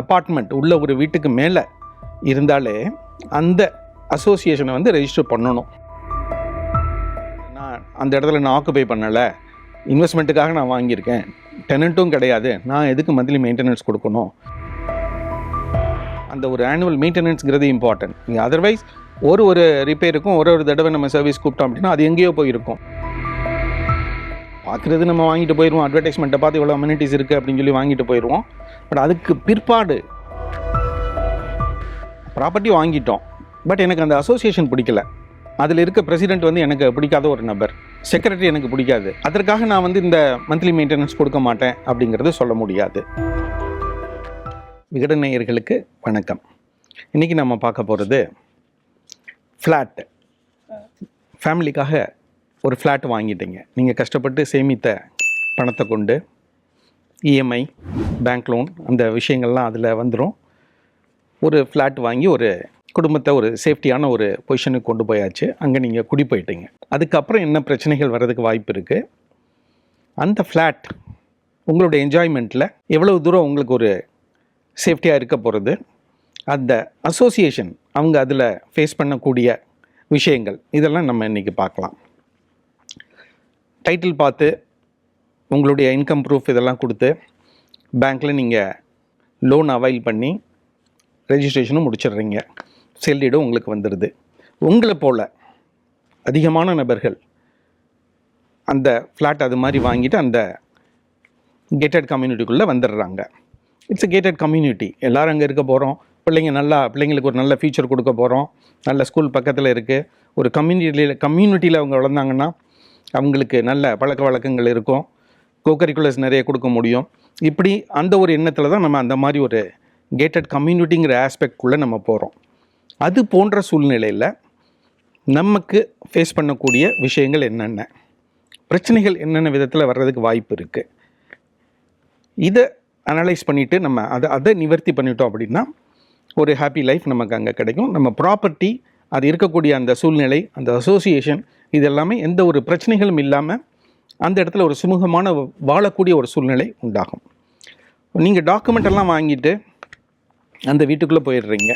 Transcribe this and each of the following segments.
Apartment உள்ள ஒரு வீட்டுக்கு மேலே இருந்தாலே அந்த அசோசியேஷனை வந்து ரெஜிஸ்டர் பண்ணணும். நான் அந்த இடத்துல நான் ஆக்குபை பண்ணலை. இன்வெஸ்ட்மெண்ட்டுக்காக நான் வாங்கியிருக்கேன். டெனண்ட்டும் கிடையாது. நான் எதுக்கு மந்த்லி மெயின்டெனன்ஸ் கொடுக்கணும்? அந்த ஒரு ஆனுவல் மெயின்டெனன்ஸ்ங்கிறது இம்பார்ட்டன்ட் நீங்கள் அதர்வைஸ் ஒரு ஒரு ரிப்பேருக்கும் ஒரு ஒரு தடவை நம்ம சர்வீஸ் கூப்பிட்டோம் அப்படின்னா அது எங்கேயோ போயிருக்கும். பார்க்குறது நம்ம வாங்கிட்டு போயிடுவோம் அட்வர்டைஸ்மெண்ட்டை பார்த்து இவ்வளோ அம்யூனிட்டிஸ் இருக்குது அப்படின்னு சொல்லி வாங்கிட்டு போயிடுவோம் பட் அதுக்கு பிற்பாடு ப்ராப்பர்ட்டி வாங்கிட்டோம். பட் எனக்கு அந்த அசோசியேஷன் பிடிக்கல. அதில் இருக்க பிரசிடெண்ட் வந்து எனக்கு பிடிக்காத ஒரு நபர். செக்ரட்டரி எனக்கு பிடிக்காது. அதற்காக நான் வந்து இந்த மந்த்லி மெயின்டெனன்ஸ் கொடுக்க மாட்டேன் அப்படிங்கிறது சொல்ல முடியாது. விகடநேயர்களுக்கு வணக்கம். இன்றைக்கி நம்ம பார்க்க போகிறது ஃப்ளாட் ஃபேமிலிக்காக ஒரு ஃப்ளாட் வாங்கிட்டீங்க. நீங்கள் கஷ்டப்பட்டு சேமித்த பணத்தை கொண்டு இஎம்ஐ பேங்க் லோன் அந்த விஷயங்கள்லாம் அதில் வந்துடும் ஒரு ஃப்ளாட் வாங்கி ஒரு குடும்பத்தை ஒரு சேஃப்டியான ஒரு பொசிஷனுக்கு கொண்டு போயாச்சு. அங்கே நீங்கள் குடி போயிட்டீங்க. அதுக்கப்புறம் என்ன பிரச்சனைகள் வர்றதுக்கு வாய்ப்பு இருக்குது அந்த ஃப்ளாட் உங்களுடைய என்ஜாய்மெண்ட்டில் எவ்வளவு தூரம் உங்களுக்கு ஒரு சேஃப்டியாக இருக்க போகிறது அந்த அசோசியேஷன் அவங்க அதில் ஃபேஸ் பண்ணக்கூடிய விஷயங்கள் இதெல்லாம் நம்ம இன்றைக்கி பார்க்கலாம். டைட்டில் பார்த்து உங்களுடைய இன்கம் ப்ரூஃப் இதெல்லாம் கொடுத்து பேங்க்கில் நீங்கள் லோன் அவைல் பண்ணி ரெஜிஸ்ட்ரேஷனும் முடிச்சிடுறீங்க. செல்லிடும் உங்களுக்கு வந்துடுது உங்களை போல் அதிகமான நபர்கள் அந்த ஃப்ளாட் அது மாதிரி வாங்கிட்டு அந்த கேட்டட் கம்யூனிட்டிக்குள்ளே வந்துடுறாங்க. இட்ஸ் a கேட்டட் கம்யூனிட்டி எல்லோரும் அங்கே இருக்க போகிறோம் பிள்ளைங்க நல்லா பிள்ளைங்களுக்கு ஒரு நல்ல ஃபியூச்சர் கொடுக்க போகிறோம் நல்ல ஸ்கூல் பக்கத்தில் இருக்குது ஒரு கம்யூனிட்டியில் கம்யூனிட்டியில் அவங்க வளர்ந்தாங்கன்னா அவங்களுக்கு நல்ல பழக்க வழக்கங்கள் இருக்கும். கோகரிக்குலர்ஸ் நிறைய கொடுக்க முடியும். இப்படி அந்த ஒரு எண்ணத்தில் தான் நம்ம அந்த மாதிரி ஒரு கேட்டட் கம்யூனிட்டிங்கிற ஆஸ்பெக்ட்குள்ளே நம்ம போகிறோம் அது போன்ற சூழ்நிலையில் நமக்கு ஃபேஸ் பண்ணக்கூடிய விஷயங்கள் என்னென்ன? பிரச்சனைகள் என்னென்ன விதத்தில் வர்றதுக்கு வாய்ப்பு இருக்குது இதை அனலைஸ் பண்ணிவிட்டு நம்ம அதை அதை நிவர்த்தி பண்ணிட்டோம் அப்படின்னா ஒரு ஹாப்பி லைஃப் நமக்கு அங்கே கிடைக்கும். நம்ம ப்ராப்பர்ட்டி அது இருக்கக்கூடிய அந்த சூழ்நிலை அந்த அசோசியேஷன் இது எல்லாமே எந்த ஒரு பிரச்சனைகளும் இல்லாமல் அந்த இடத்துல ஒரு சுமூகமான வாழக்கூடிய ஒரு சூழ்நிலை உண்டாகும். நீங்கள் டாக்குமெண்ட் எல்லாம் வாங்கிட்டு அந்த வீட்டுக்குள்ளே போயிடுறீங்க.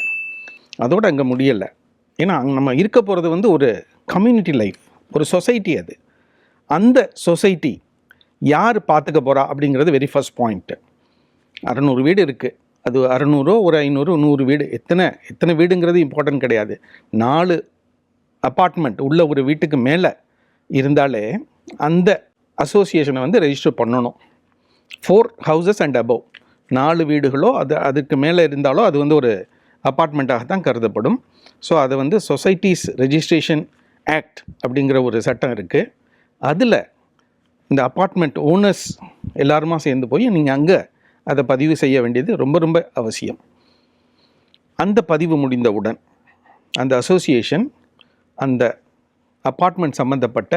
அதோடு அங்கே முடியலை. ஏன்னா அங்கே நம்ம இருக்க போகிறது வந்து ஒரு கம்யூனிட்டி லைஃப் ஒரு சொசைட்டி அது. அந்த சொசைட்டி யார் பார்த்துக்க போகிறா அப்படிங்கிறது வெரி ஃபர்ஸ்ட் பாயிண்ட்டு அறநூறு வீடு இருக்குது அது அறநூறோ ஒரு ஐநூறு நூறு வீடு. எத்தனை எத்தனை வீடுங்கிறது இம்பார்ட்டன்ட் கிடையாது. நாலு அப்பார்ட்மெண்ட் உள்ள ஒரு வீட்டுக்கு மேலே இருந்தாலே அந்த அசோசியேஷனை வந்து ரெஜிஸ்டர் பண்ணணும். ஃபோர் ஹவுசஸ் அண்ட் அபவ் நாலு வீடுகளோ அது அதுக்கு மேலே இருந்தாலோ அது வந்து ஒரு அப்பார்ட்மெண்ட்டாக தான் கருதப்படும். ஸோ அதை வந்து சொசைட்டிஸ் ரெஜிஸ்ட்ரேஷன் ஆக்ட் அப்படிங்கிற ஒரு சட்டம் இருக்குது அதில் இந்த அப்பார்ட்மெண்ட் ஓனர்ஸ் எல்லாருமா சேர்ந்து போய் நீங்கள் அங்கே அதை பதிவு செய்ய வேண்டியது ரொம்ப ரொம்ப அவசியம். அந்த பதிவு முடிந்தவுடன் அந்த அசோசியேஷன் அந்த அப்பார்ட்மெண்ட் சம்மந்தப்பட்ட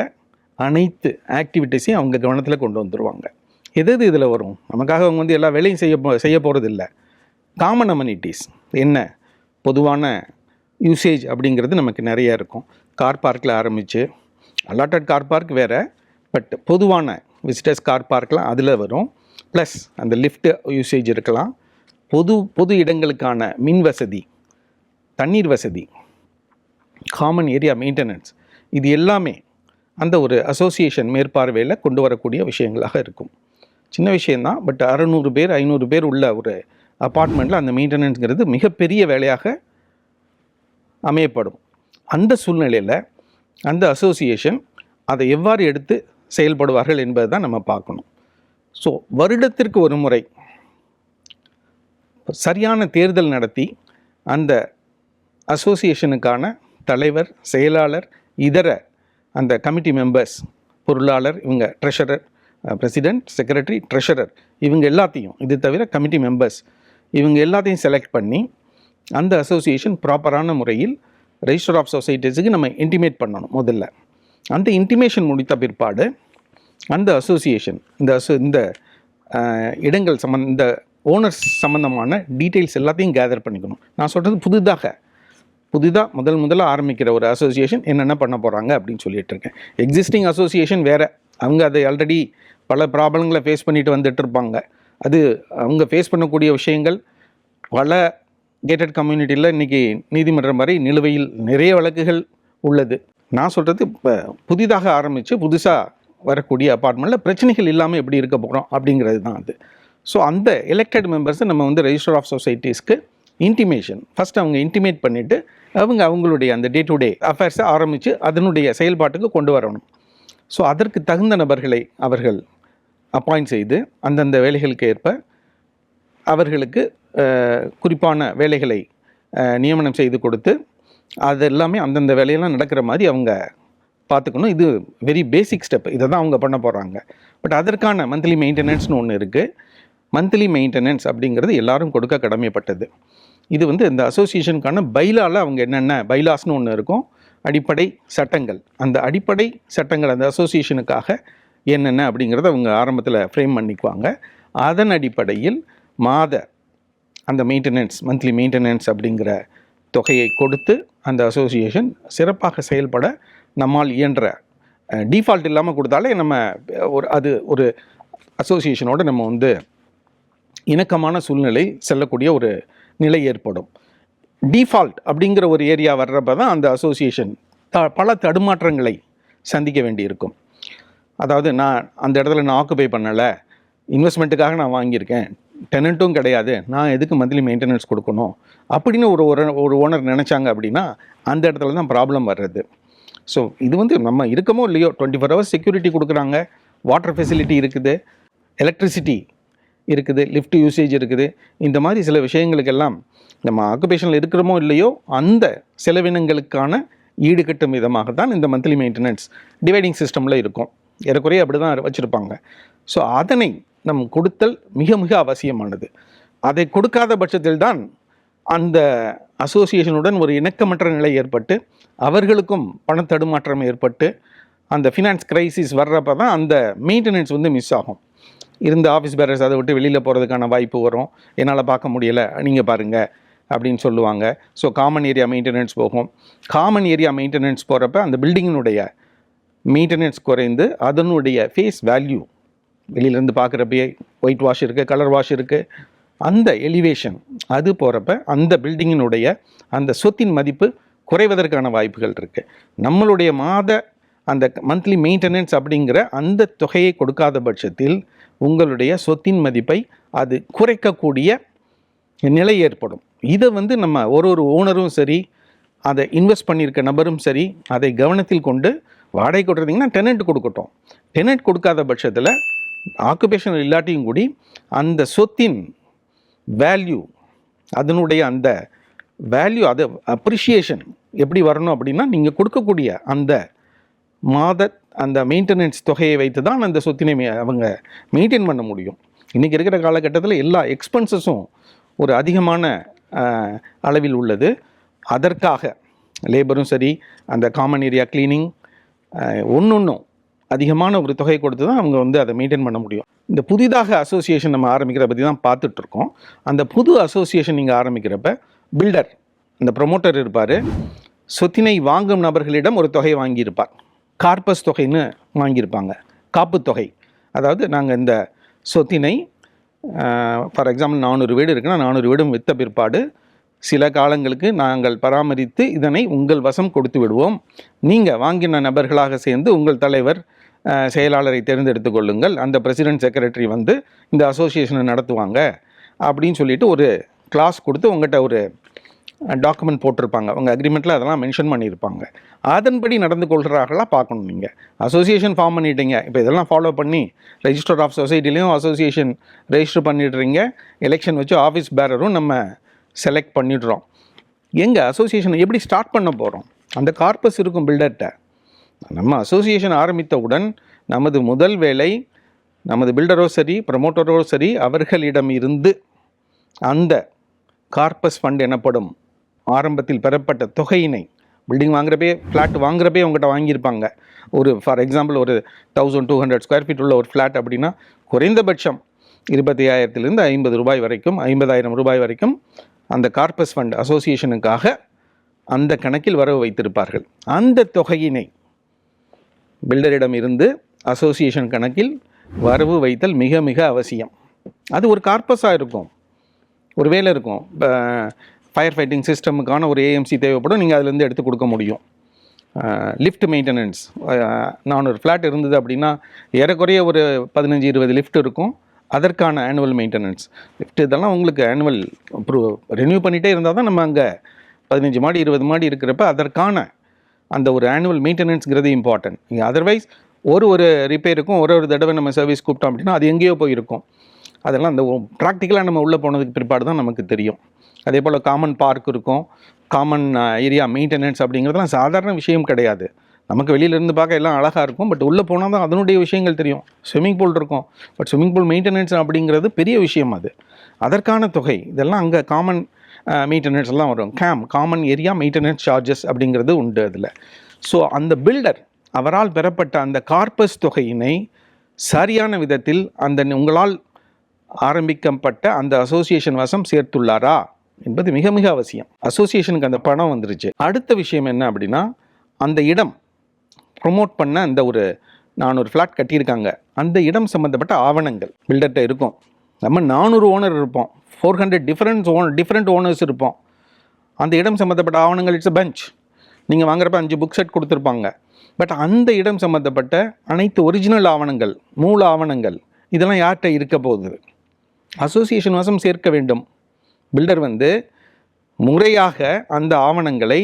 அனைத்து ஆக்டிவிட்டீஸையும் அவங்க கவனத்தில் கொண்டு வந்துடுவாங்க எது எது இதில் வரும்? நமக்காக அவங்க வந்து எல்லா வேலையும் செய்ய போ செய்ய போகிறது இல்லை காமன் அம்யூனிட்டிஸ் என்ன? பொதுவான யூசேஜ் அப்படிங்கிறது நமக்கு நிறைய இருக்கும். கார் பார்க்கில் ஆரம்பித்து அலாட்டட் கார் பார்க் வேறு பட் பொதுவான விசிட்டர்ஸ் கார் பார்க்லாம் அதில் வரும். ப்ளஸ் அந்த லிஃப்ட் யூசேஜ் இருக்கலாம். பொது பொது இடங்களுக்கான மின் வசதி தண்ணீர் வசதி காமன் ஏரியா மெயின்டெனன்ஸ் இது எல்லாமே அந்த ஒரு அசோசியேஷன் மேற்பார்வையில் கொண்டு வரக்கூடிய விஷயங்களாக இருக்கும். சின்ன விஷயந்தான் பட் அறநூறு பேர் ஐநூறு பேர் உள்ள ஒரு அப்பார்ட்மெண்ட்டில் அந்த மெயின்டெனன்ஸ்ங்கிறது மிகப்பெரிய வேலையாக அமையப்படும். அந்த சூழ்நிலையில் அந்த அசோசியேஷன் அதை எவ்வாறு எடுத்து செயல்படுவார்கள் என்பதை தான் நம்ம பார்க்கணும். ஸோ வருடத்திற்கு ஒரு முறை சரியான தேர்தல் நடத்தி அந்த அசோசியேஷனுக்கான தலைவர் செயலாளர் இதர அந்த கமிட்டி மெம்பர்ஸ் பொருளாளர் இவங்க ட்ரெஷரர் பிரசிடென்ட் செக்ரட்டரி ட்ரெஷரர் இவங்க எல்லாத்தையும் இது தவிர கமிட்டி மெம்பர்ஸ் இவங்க எல்லாத்தையும் செலக்ட் பண்ணி அந்த அசோசியேஷன் ப்ராப்பரான முறையில் ரெஜிஸ்டர் ஆஃப் சொசைட்டிஸுக்கு நம்ம இன்டிமேட் பண்ணணும் முதல்ல. அந்த இன்டிமேஷன் முடித்த பிற்பாடு அந்த அசோசியேஷன் இந்த அசோ இந்த இடங்கள் சம்மந்த இந்த ஓனர்ஸ் சம்மந்தமான டீட்டெயில்ஸ் எல்லாத்தையும் கேதர் பண்ணிக்கணும். நான் சொல்கிறது புதிதாக. புதிதாக முதல் முதல்ல ஆரம்பிக்கிற ஒரு அசோசியேஷன் என்னென்ன பண்ண போகிறாங்க அப்படின்னு சொல்லிட்டு இருக்கேன். எக்ஸிஸ்டிங் அசோசியேஷன் வேறு. அவங்க அதை ஆல்ரெடி பல ப்ராப்ளங்களை ஃபேஸ் பண்ணிட்டு வந்துட்டு இருப்பாங்க. அது அவங்க ஃபேஸ் பண்ணக்கூடிய விஷயங்கள் பல கேட்டட் கம்யூனிட்டியில் இன்றைக்கி நீதிமன்றம் வரை நிலுவையில் நிறைய வழக்குகள் உள்ளது. நான் சொல்கிறது இப்போ புதிதாக ஆரம்பித்து புதுசாக வரக்கூடிய அப்பார்ட்மெண்ட்டில் பிரச்சனைகள் இல்லாமல் எப்படி இருக்க போகிறோம் அப்படிங்கிறது தான் அது. ஸோ அந்த எலெக்டட் மெம்பர்ஸை நம்ம வந்து ரெஜிஸ்டர் ஆஃப் சொசைட்டிஸ்க்கு இன்டிமேஷன் ஃபஸ்ட் அவங்க இன்டிமேட் பண்ணிவிட்டு அவங்க அவங்களுடைய அந்த டே டு டே அஃபேர்ஸை ஆரம்பித்து அதனுடைய செயல்பாட்டுக்கு கொண்டு வரணும். ஸோ அதற்கு தகுந்த நபர்களை அவர்கள் அப்பாயிண்ட் செய்து அந்தந்த வேலைகளுக்கு ஏற்ப அவர்களுக்கு குறிப்பான வேலைகளை நியமனம் செய்து கொடுத்து அது எல்லாமே அந்தந்த வேலையெல்லாம் நடக்கிற மாதிரி அவங்க பார்த்துக்கணும். இது வெரி பேசிக் ஸ்டெப் இதை தான் அவங்க பண்ண போகிறாங்க பட் அதற்கான மந்த்லி மெயின்டெனன்ஸ்னு ஒன்று இருக்குது மந்த்லி மெயின்டெனன்ஸ் அப்படிங்கிறது எல்லாரும் கொடுக்க கடமைப்பட்டது. இது வந்து இந்த அசோசியேஷனுக்கான பைலாவில் அவங்க என்னென்ன பைலாஸ்னு ஒன்று இருக்கும். அடிப்படை சட்டங்கள். அந்த அடிப்படை சட்டங்கள் அந்த அசோசியேஷனுக்காக என்னென்ன அப்படிங்கிறத அவங்க ஆரம்பத்தில் ஃப்ரேம் பண்ணிக்குவாங்க. அதன் அடிப்படையில் மாத அந்த மெயின்டெனன்ஸ் மந்த்லி மெயின்டெனன்ஸ் அப்படிங்கிற தொகையை கொடுத்து அந்த அசோசியேஷன் சிறப்பாக செயல்பட நம்மால் இயன்ற டிஃபால்ட் இல்லாமல் கொடுத்தாலே நம்ம ஒரு அது ஒரு அசோசியேஷனோட நம்ம வந்து இணக்கமான சூழ்நிலை செல்லக்கூடிய ஒரு நிலை ஏற்படும். டிஃபால்ட் அப்படிங்கிற ஒரு ஏரியா வர்றப்ப தான் அந்த அசோசியேஷன் த பல தடுமாற்றங்களை சந்திக்க வேண்டியிருக்கும். அதாவது நான் அந்த இடத்துல நான் ஆக்குபை பண்ணலை இன்வெஸ்ட்மெண்ட்டுக்காக நான் வாங்கியிருக்கேன் டெனண்ட்டும் கிடையாது நான் எதுக்கு மந்த்லி மெயின்டெனன்ஸ் கொடுக்கணும்? அப்படின்னு ஒரு ஒரு ஒரு ஓனர் நினச்சாங்க அப்படின்னா அந்த இடத்துல தான் ப்ராப்ளம் வர்றது. ஸோ இது வந்து நம்ம இருக்கமோ இல்லையோ டுவெண்ட்டி ஃபோர் ஹவர்ஸ் செக்யூரிட்டி கொடுக்குறாங்க வாட்டர் ஃபெசிலிட்டி இருக்குது எலக்ட்ரிசிட்டி இருக்குது லிஃப்ட் யூசேஜ் இருக்குது. இந்த மாதிரி சில விஷயங்களுக்கெல்லாம் நம்ம ஆக்குபேஷனில் இருக்கிறோமோ இல்லையோ அந்த செலவினங்களுக்கான ஈடுகட்டும் விதமாக தான் இந்த மந்த்லி மெயின்டெனன்ஸ் டிவைடிங் சிஸ்டமில் இருக்கும். ஏறக்குறைய அப்படி தான் வச்சுருப்பாங்க. ஸோ அதனை நம் கொடுத்தல் மிக மிக அவசியமானது. அதை கொடுக்காத பட்சத்தில் தான் அந்த அசோசியேஷனுடன் ஒரு இணக்கமற்ற நிலை ஏற்பட்டு அவர்களுக்கும் பணத்தடுமாற்றம் ஏற்பட்டு அந்த ஃபினான்ஸ் கிரைசிஸ் வர்றப்ப தான் அந்த மெயின்டெனன்ஸ் வந்து மிஸ் ஆகும். இருந்த ஆஃபீஸ் பேரர்ஸ் அதை விட்டு வெளியில் போகிறதுக்கான வாய்ப்பு வரும். என்னால் பார்க்க முடியலை. நீங்கள் பாருங்கள் அப்படின்னு சொல்லுவாங்க. ஸோ காமன் ஏரியா மெயின்டெனன்ஸ் போகும். காமன் ஏரியா மெயின்டெனன்ஸ் போகிறப்ப அந்த பில்டிங்கினுடைய மெயின்டெனன்ஸ் குறைந்து அதனுடைய ஃபேஸ் வேல்யூ வெளியிலேருந்து பார்க்குறப்பயே ஒயிட் வாஷ் இருக்குது கலர் வாஷ் இருக்குது அந்த எலிவேஷன் அது போகிறப்ப அந்த பில்டிங்கினுடைய அந்த சொத்தின் மதிப்பு குறைவதற்கான வாய்ப்புகள் இருக்குது நம்மளுடைய மாத அந்த மந்த்லி மெயின்டெனன்ஸ் அப்படிங்கிற அந்த தொகையை கொடுக்காத பட்சத்தில் உங்களுடைய சொத்தின் மதிப்பை அது குறைக்கக்கூடிய நிலை ஏற்படும். இதை வந்து நம்ம ஒரு ஒரு ஓனரும் சரி அதை இன்வெஸ்ட் பண்ணியிருக்க நபரும் சரி அதை கவனத்தில் கொண்டு வாடகை கொடுத்தீங்கன்னா டெனண்ட் கொடுக்கட்டும். டெனண்ட் கொடுக்காத பட்சத்தில் ஆக்குபேஷன் இல்லாட்டியும் கூடி அந்த சொத்தின் வேல்யூ அதனுடைய அந்த வேல்யூ அது அப்ரிஷியேஷன் எப்படி வரணும் அப்படின்னா நீங்கள் கொடுக்கக்கூடிய அந்த மாத அந்த மெயின்டெனன்ஸ் தொகையை வைத்து தான் அந்த சொத்தினை மே- அவங்க மெயின்டைன் பண்ண முடியும். இன்றைக்கி இருக்கிற காலகட்டத்தில் எல்லா எக்ஸ்பென்சஸும் ஒரு அதிகமான அளவில் உள்ளது. அதற்காக லேபரும் சரி அந்த காமன் ஏரியா க்ளீனிங் ஒன்றொன்றும் அதிகமான ஒரு தொகை கொடுத்து தான் அவங்க வந்து அதை மெயின்டைன் பண்ண முடியும். இந்த புதிதாக அசோசியேஷன் நம்ம ஆரம்பிக்கிற பற்றி தான் பார்த்துட்ருக்கோம். அந்த புது அசோசியேஷன் நீங்கள் ஆரம்பிக்கிறப்ப பில்டர் இந்த ப்ரொமோட்டர் இருப்பார். சொத்தினை வாங்கும் நபர்களிடம் ஒரு தொகை வாங்கியிருப்பார். கார்பஸ் தொகைன்னு வாங்கியிருப்பாங்க. காப்புத்தொகை அதாவது நாங்கள் இந்த சொத்தினை ஃபார் எக்ஸாம்பிள் நானூறு வீடு இருக்குன்னா நானூறு வீடும் வித்த பிற்பாடு சில காலங்களுக்கு நாங்கள் பராமரித்து இதனை உங்கள் வசம் கொடுத்து விடுவோம். நீங்கள் வாங்கின நபர்களாக சேர்ந்து உங்கள் தலைவர் செயலாளரை தேர்ந்தெடுத்து கொள்ளுங்கள். அந்த பிரசிடென்ட் செக்ரட்டரி வந்து இந்த அசோசியேஷனை நடத்துவாங்க. அப்படின்னு சொல்லிட்டு ஒரு கிளாஸ் கொடுத்து உங்கள்கிட்ட ஒரு டாக்குமெண்ட் போட்டிருப்பாங்க. உங்கள் அக்ரிமெண்ட்டில் அதெல்லாம் மென்ஷன் பண்ணியிருப்பாங்க. அதன்படி நடந்து கொள்கிறார்களாக பார்க்கணும் நீங்கள் அசோசியேஷன் ஃபார்ம் பண்ணிட்டீங்க. இப்போ இதெல்லாம் ஃபாலோ பண்ணி ரெஜிஸ்டர் ஆஃப் சொசைட்டிலையும் அசோசியேஷன் ரெஜிஸ்டர் பண்ணிடுறீங்க. எலெக்ஷன் வச்சு ஆஃபீஸ் பேரரும் நம்ம செலக்ட் பண்ணிடுறோம். எங்கள் அசோசியேஷனை எப்படி ஸ்டார்ட் பண்ண போகிறோம் அந்த கார்பஸ் இருக்கும் பில்டர்கிட்ட நம்ம அசோசியேஷன் ஆரம்பித்தவுடன் நமது முதல் வேலை நமது பில்டரோ சரி ப்ரமோட்டரோ சரி அவர்களிடம் இருந்து அந்த கார்பஸ் ஃபண்ட் எனப்படும் ஆரம்பத்தில் பெறப்பட்ட தொகையினை பில்டிங் வாங்குறப்பே ஃப்ளாட் வாங்குறப்பே உங்கள்கிட்ட வாங்கியிருப்பாங்க. ஒரு ஃபார் எக்ஸாம்பிள் ஒரு thousand two hundred square feet உள்ள ஒரு ஃப்ளாட் அப்படின்னா குறைந்தபட்சம் இருபத்தி ஐயாயிரத்துலேருந்து ஐம்பது ரூபாய் வரைக்கும் ஐம்பதாயிரம் ரூபாய் வரைக்கும் அந்த கார்பஸ் ஃபண்ட் அசோசியேஷனுக்காக அந்த கணக்கில் வரவு வைத்திருப்பார்கள். அந்த தொகையினை பில்டரிடம் இருந்து அசோசியேஷன் கணக்கில் வரவு வைத்தல் மிக மிக அவசியம். அது ஒரு கார்பஸாக இருக்கும். ஒரு வேலை இருக்கும். இப்போ ஃபயர் ஃபைட்டிங் சிஸ்டமுக்கான ஒரு ஏஎம்சி தேவைப்படும். நீங்கள் அதுலேருந்து எடுத்து கொடுக்க முடியும். லிஃப்ட் மெயின்டெனன்ஸ் நான் ஒரு ஃப்ளாட் இருந்தது அப்படின்னா ஏறக்குறைய ஒரு பதினஞ்சு இருபது லிஃப்ட் இருக்கும். அதற்கான ஆனுவல் மெயின்டெனன்ஸ் லிஃப்ட் இதெல்லாம் உங்களுக்கு ஆனுவல் ரினியூ பண்ணிகிட்டே இருந்தால் தான் நம்ம அங்கே பதினஞ்சு மாடி இருபது மாடி இருக்கிறப்ப அதற்கான அந்த ஒரு ஆனுவல் மெயின்டெனன்ஸ்ங்கிறது இம்பார்ட்டன்ட் நீங்கள் அதர்வைஸ் ஒரு ஒரு ரிப்பேருக்கும் ஒரு ஒரு தடவை நம்ம சர்வீஸ் கூப்பிட்டோம் அப்படின்னா அது எங்கேயோ போயிருக்கும். அதெல்லாம் அந்த ப்ராக்டிக்கலாக நம்ம உள்ளே போனதுக்கு பிற்பாடு தான் நமக்கு தெரியும். அதே போல் காமன் பார்க் இருக்கும் காமன் ஏரியா மெயின்டெனன்ஸ் அப்படிங்கிறதுலாம் சாதாரண விஷயம் கிடையாது. நமக்கு வெளியிலேருந்து பார்க்க எல்லாம் அழகாக இருக்கும். பட் உள்ளே போனால் தான் அதனுடைய விஷயங்கள் தெரியும். ஸ்விம்மிங் பூல் இருக்கும். பட் ஸ்விம்மிங் பூல் மெயின்டெனன்ஸ் அப்படிங்கிறது பெரிய விஷயம் அது. அதற்கான தொகை இதெல்லாம் அங்கே காமன் மெயின்டெனன்ஸ் எல்லாம் வரும். கேம் காமன் ஏரியா மெயின்டெனன்ஸ் சார்ஜஸ் அப்படிங்கிறது உண்டு அதில். ஸோ அந்த பில்டர் அவரால் பெறப்பட்ட அந்த கார்பஸ் தொகையினை சரியான விதத்தில் அந்த உங்களால் ஆரம்பிக்கப்பட்ட அந்த அசோசியேஷன் வசம் சேர்த்துள்ளாரா? என்பது மிக மிக அவசியம். அசோசியேஷனுக்கு அந்த பணம் வந்துருச்சு. அடுத்த விஷயம் என்ன அப்படின்னா அந்த இடம் ப்ரொமோட் பண்ண அந்த ஒரு நான் ஒரு ஃப்ளாட் கட்டியிருக்காங்க. அந்த இடம் சம்மந்தப்பட்ட ஆவணங்கள் பில்டர்கிட்ட இருக்கும். நம்ம நானூறு ஓனர் இருப்போம். Four hundred different own different owners இருப்போம். அந்த இடம் சம்மந்தப்பட்ட ஆவணங்கள் இட்ஸ் அ பெஞ்ச் நீங்கள் வாங்குறப்ப அஞ்சு புக் செட் கொடுத்துருப்பாங்க. பட் அந்த இடம் சம்மந்தப்பட்ட அனைத்து ஒரிஜினல் ஆவணங்கள் மூல ஆவணங்கள் இதெல்லாம் யார்கிட்ட இருக்க போகுது? அசோசியேஷன் வசம் சேர்க்க வேண்டும். பில்டர் வந்து முறையாக அந்த ஆவணங்களை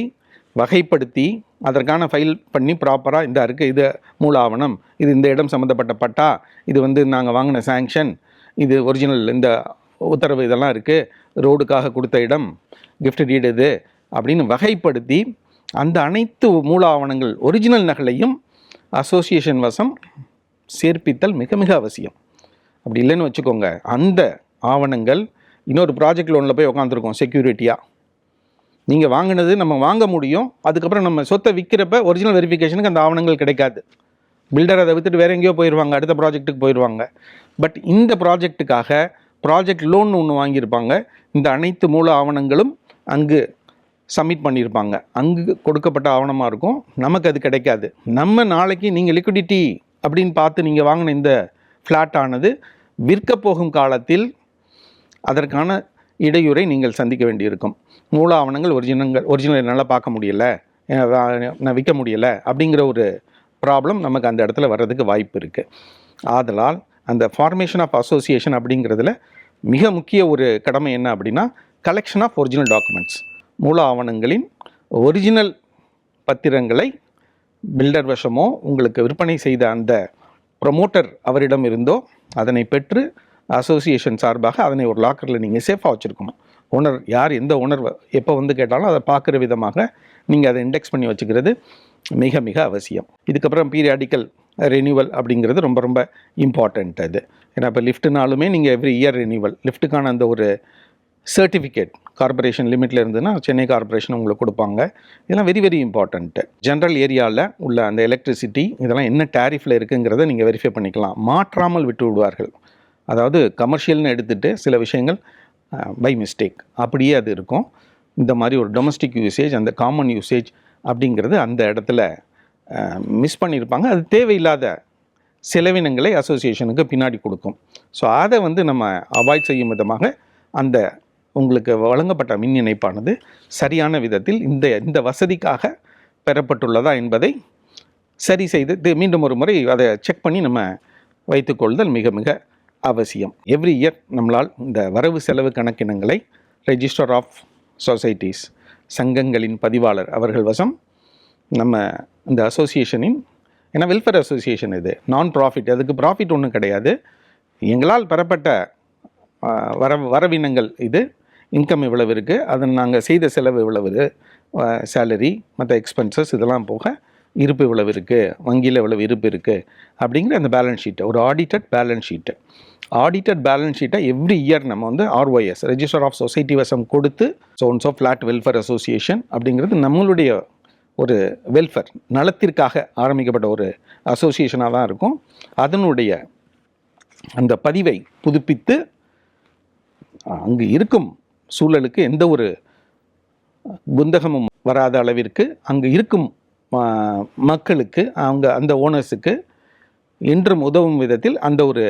வகைப்படுத்தி அதற்கான ஃபைல் பண்ணி ப்ராப்பராக இந்த இருக்குது இது மூல ஆவணம் இது இந்த இடம் சம்மந்தப்பட்ட பட்டா இது வந்து நாங்கள் வாங்கின சேங்ஷன் இது ஒரிஜினல் இந்த உத்தரவு இதெல்லாம் இருக்குது ரோடுக்காக கொடுத்த இடம் கிஃப்ட் டீடு இது அப்படின்னு வகைப்படுத்தி அந்த அனைத்து மூல ஆவணங்கள் ஒரிஜினல் நகலையும் அசோசியேஷன் வசம் சேர்ப்பித்தல் மிக மிக அவசியம். அப்படி இல்லைன்னு வச்சுக்கோங்க அந்த ஆவணங்கள் இன்னொரு ப்ராஜெக்ட் லோனில் போய் உட்காந்துருக்கோம் செக்யூரிட்டியாக நீங்கள் வாங்கினது நம்ம வாங்க முடியும் அதுக்கப்புறம் நம்ம சொத்தை விற்கிறப்ப ஒரிஜினல் வெரிஃபிகேஷனுக்கு அந்த ஆவணங்கள் கிடைக்காது. பில்டர் அதை விற்றுட்டு வேற எங்கேயோ போயிடுவாங்க அடுத்த ப்ராஜெக்ட்டுக்கு போயிடுவாங்க பட் இந்த ப்ராஜெக்ட்டுக்காக ப்ராஜெக்ட் லோன் ஒன்று வாங்கியிருப்பாங்க. இந்த அனைத்து மூல ஆவணங்களும் அங்கு சப்மிட் பண்ணியிருப்பாங்க. அங்கு கொடுக்கப்பட்ட ஆவணமாக இருக்கும். நமக்கு அது கிடைக்காது. நம்ம நாளைக்கு நீங்கள் லிக்விடிட்டி அப்படின்னு பார்த்து நீங்கள் வாங்கின இந்த ஃப்ளாட் ஆனது விற்க போகும் காலத்தில் அதற்கான இடையூறை நீங்கள் சந்திக்க வேண்டியிருக்கும். மூல ஆவணங்கள் ஒரிஜினங்கள் ஒரிஜினல் என்னால் பார்க்க முடியல நான் விற்க முடியலை அப்படிங்கிற ஒரு ப்ராப்ளம் நமக்கு அந்த இடத்துல வர்றதுக்கு வாய்ப்பு இருக்குது ஆதலால் அந்த ஃபார்மேஷன் ஆஃப் அசோசியேஷன் அப்படிங்கிறதுல மிக முக்கிய ஒரு கடமை என்ன அப்படின்னா கலெக்ஷன் ஆஃப் ஒரிஜினல் டாக்குமெண்ட்ஸ் மூல ஆவணங்களின் ஒரிஜினல் பத்திரங்களை பில்டர் வசமோ உங்களுக்கு விற்பனை செய்த அந்த ப்ரொமோட்டர் அவரிடம் இருந்தோ அதனை பெற்று அசோசியேஷன் சார்பாக அதனை ஒரு லாக்கரில் நீங்கள் சேஃபாக வச்சுருக்கணும். ஓனர் யார் எந்த ஓனர் எப்போ வந்து கேட்டாலும் அதை பார்க்குற விதமாக நீங்கள் அதை இண்டெக்ஸ் பண்ணி வச்சுக்கிறது மிக மிக அவசியம். இதுக்கப்புறம் பீரியாடிக்கல் ரெனியூவல் அப்படிங்கிறது ரொம்ப ரொம்ப இம்பார்ட்டண்ட் அது. ஏன்னா இப்போ லிஃப்ட்னாலுமே நீங்கள் எவ்ரி இயர் ரெனியூவல் லிஃப்ட்டுக்கான அந்த ஒரு சர்டிஃபிகேட் கார்பரேஷன் லிமிட்டில் இருந்ததுன்னா சென்னை கார்பரேஷன் உங்களுக்கு கொடுப்பாங்க. இதெல்லாம் வெரி வெரி இம்பார்ட்டண்ட்டு ஜென்ரல் ஏரியாவில் உள்ள அந்த எலக்ட்ரிசிட்டி இதெல்லாம் என்ன டேரிஃபில் இருக்குங்கிறத நீங்கள் வெரிஃபை பண்ணிக்கலாம். மாற்றாமல் விட்டு விடுவார்கள். அதாவது கமர்ஷியல்னு எடுத்துகிட்டு சில விஷயங்கள் பை மிஸ்டேக் அப்படியே அது இருக்கும். இந்த மாதிரி ஒரு டொமஸ்டிக் யூசேஜ் அந்த காமன் யூசேஜ் அப்படிங்கிறது அந்த இடத்துல மிஸ் பண்ணியிருப்பாங்க அது தேவையில்லாத செலவினங்களை அசோசியேஷனுக்கு பின்னாடி கொடுக்கும். ஸோ அதை வந்து நம்ம அவாய்ட் செய்யும் விதமாக அந்த உங்களுக்கு வழங்கப்பட்ட மின் இணைப்பானது சரியான விதத்தில் இந்த இந்த வசதிக்காக பெறப்பட்டுள்ளதா என்பதை சரி செய்து மீண்டும் ஒரு முறை அதை செக் பண்ணி நம்ம வைத்துக்கொள்தல் மிக மிக அவசியம். எவ்ரி இயர் நம்மளால் இந்த வரவு செலவு கணக்கினங்களை ரெஜிஸ்டர் ஆஃப் சொசைட்டிஸ் சங்கங்களின் பதிவாளர் அவர்கள் வசம் நம்ம இந்த அசோசியேஷனின் ஏன்னா வெல்ஃபேர் அசோசியேஷன் இது நான் ப்ராஃபிட் அதுக்கு ப்ராஃபிட் ஒன்றும் கிடையாது. எங்களால் பெறப்பட்ட வர வரவினங்கள் இது இன்கம் இவ்வளவு இருக்குது அதை நாங்கள் செய்த செலவு இவ்வளவு சேலரி மற்ற எக்ஸ்பென்சஸ் இதெல்லாம் போக இருப்பு இவ்வளவு இருக்குது வங்கியில் இவ்வளவு இருப்பு இருக்குது அப்படிங்கிற அந்த பேலன்ஸ் ஷீட்டு ஒரு audited balance sheet audited balance ஷீட்டை எவ்ரி இயர் நம்ம வந்து ஆர்ஒஎஸ் ரெஜிஸ்டர் ஆஃப் சொசைட்டி வசம் கொடுத்து sons of flat welfare association அப்படிங்கிறது நம்மளுடைய ஒரு வெல்ஃபேர் நலத்திற்காக ஆரம்பிக்கப்பட்ட ஒரு அசோசியேஷனாக தான் இருக்கும். அதனுடைய அந்த பதிவை புதுப்பித்து அங்கு இருக்கும் சூழலுக்கு எந்த ஒரு குந்தகமும் வராத அளவிற்கு அங்கு இருக்கும் மக்களுக்கு அவங்க அந்த ஓனர்ஸுக்கு இன்றும் உதவும் விதத்தில் அந்த ஒரு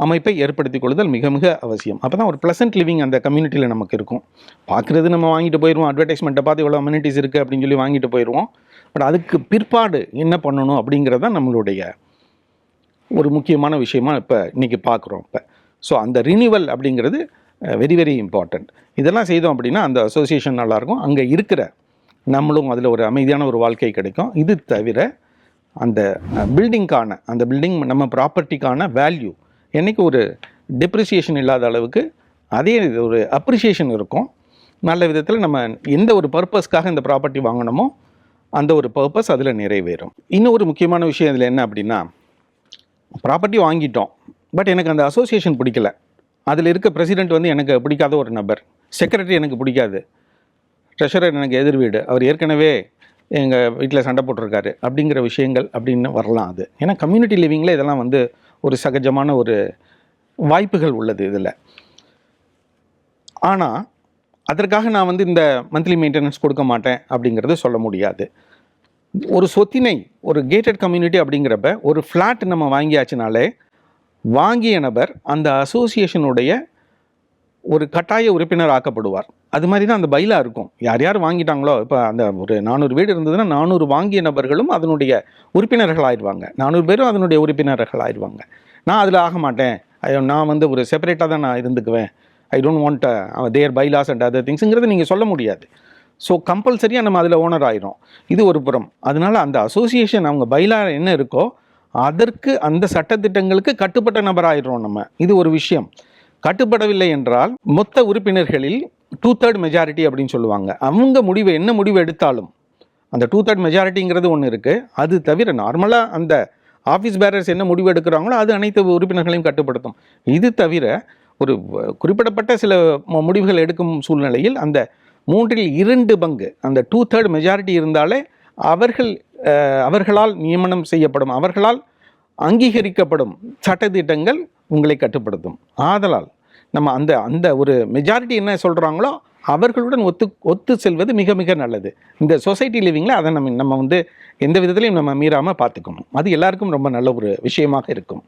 அமைப்பை ஏற்படுத்தி கொள்ளுதல் மிக மிக அவசியம். அப்போ தான் ஒரு ப்ளசன்ட் லிவிங் அந்த கம்யூனிட்டியில் நமக்கு இருக்கும். பார்க்குறது நம்ம வாங்கிட்டு போயிடுவோம் அட்வர்டைஸ்மெண்ட்டை பார்த்து இவ்வளோ அம்யூனிட்டிஸ் இருக்குது அப்படின்னு சொல்லி வாங்கிட்டு போயிடுவோம் பட் அதுக்கு பிற்பாடு என்ன பண்ணணும் அப்படிங்கிறது நம்மளுடைய ஒரு முக்கியமான விஷயமா இப்போ இன்றைக்கி பார்க்குறோம் இப்போ. ஸோ அந்த ரினியூவல் அப்படிங்கிறது வெரி வெரி இம்பார்ட்டண்ட் இதெல்லாம் செய்தோம் அப்படின்னா அந்த அசோசியேஷன் நல்லாயிருக்கும். அங்கே இருக்கிற நம்மளும் அதில் ஒரு அமைதியான ஒரு வாழ்க்கை கிடைக்கும். இது தவிர அந்த பில்டிங்க்கான அந்த பில்டிங் நம்ம ப்ராப்பர்ட்டிக்கான வேல்யூ என்றைக்கு ஒரு டிப்ரிசியேஷன் இல்லாத அளவுக்கு அதே ஒரு அப்ரிசியேஷன் இருக்கும். நல்ல விதத்தில் நம்ம எந்த ஒரு பர்பஸ்க்காக இந்த ப்ராப்பர்ட்டி வாங்கினோமோ அந்த ஒரு பர்பஸ் அதில் நிறைவேறும். இன்னும் ஒரு முக்கியமான விஷயம் இதில் என்ன அப்படின்னா ப்ராப்பர்ட்டி வாங்கிட்டோம் பட் எனக்கு அந்த அசோசியேஷன் பிடிக்கல. அதில் இருக்க பிரசிடென்ட் வந்து எனக்கு பிடிக்காத ஒரு நபர். செக்ரட்டரி எனக்கு பிடிக்காது. ட்ரெஷரர் எனக்கு எதிர் வீடு. அவர் ஏற்கனவே எங்கள் வீட்டில் சண்டை போட்டிருக்காரு. அப்படிங்கிற விஷயங்கள் அப்படின்னு வரலாம் அது. ஏன்னா கம்யூனிட்டி லிவிங்கில் இதெல்லாம் வந்து ஒரு சகஜமான ஒரு வாய்ப்புகள் உள்ளது இதில். ஆனால் அதற்காக நான் வந்து இந்த மந்த்லி மெயின்டெனன்ஸ் கொடுக்க மாட்டேன் அப்படிங்கிறது சொல்ல முடியாது. ஒரு சொத்தினை ஒரு கேட்டட் கம்யூனிட்டி அப்படிங்கிறப்ப ஒரு ஃப்ளாட் நம்ம வாங்கியாச்சுனாலே வாங்கிய நபர் அந்த அசோசியேஷனுடைய ஒரு கட்டாய உறுப்பினர் ஆக்கப்படுவார். அது மாதிரி தான் அந்த பயிலாக இருக்கும். யார் யார் வாங்கிட்டாங்களோ இப்போ அந்த ஒரு நானூறு வீடு இருந்ததுன்னா நானூறு வாங்கிய நபர்களும் அதனுடைய உறுப்பினர்கள் ஆயிடுவாங்க. நானூறு பேரும் அதனுடைய உறுப்பினர்கள் ஆயிடுவாங்க. நான் அதில் ஆக மாட்டேன். ஐயோ, நான் வந்து ஒரு செப்பரேட்டாக தான் நான் இருந்துக்குவேன். I don't want their bylaws and other திங்ஸுங்கிறது நீங்கள் சொல்ல முடியாது. ஸோ கம்பல்சரியாக நம்ம அதில் ஓனர் ஆயிரும். இது ஒரு புறம். அதனால அந்த அசோசியேஷன் அவங்க பைலா என்ன இருக்கோ அதற்கு அந்த சட்டத்திட்டங்களுக்கு கட்டுப்பட்ட நபர் ஆயிடுறோம் நம்ம. இது ஒரு விஷயம். கட்டுப்படவில்லை என்றால் மொத்த உறுப்பினர்களில் டூ தேர்ட் மெஜாரிட்டி அப்படின்னு சொல்லுவாங்க. அவங்க முடிவு என்ன முடிவு எடுத்தாலும் அந்த டூ தேர்ட் மெஜாரிட்டிங்கிறது ஒன்று இருக்குது அது தவிர நார்மலாக அந்த ஆஃபீஸ் பேரர்ஸ் என்ன முடிவு எடுக்கிறாங்களோ அது அனைத்து உறுப்பினர்களையும் கட்டுப்படுத்தும். இது தவிர ஒரு குறிப்பிடப்பட்ட சில முடிவுகள் எடுக்கும் சூழ்நிலையில் அந்த மூன்றில் இரண்டு பங்கு அந்த டூ தேர்ட் மெஜாரிட்டி இருந்தாலே அவர்கள் அவர்களால் நியமனம் செய்யப்படும் அவர்களால் அங்கீகரிக்கப்படும் சட்டத்திட்டங்கள் உங்களை கட்டுப்படுத்தும். ஆதலால் நம்ம அந்த அந்த ஒரு மெஜாரிட்டி என்ன சொல்கிறாங்களோ அவர்களுடன் ஒத்து ஒத்து செல்வது மிக மிக நல்லது. இந்த சொசைட்டி லிவிங்கில் அதை நம்ம நம்ம வந்து எந்த விதத்துலையும் நம்ம மீறாமல் பார்த்துக்கணும். அது எல்லாருக்கும் ரொம்ப நல்ல ஒரு விஷயமாக இருக்கும்.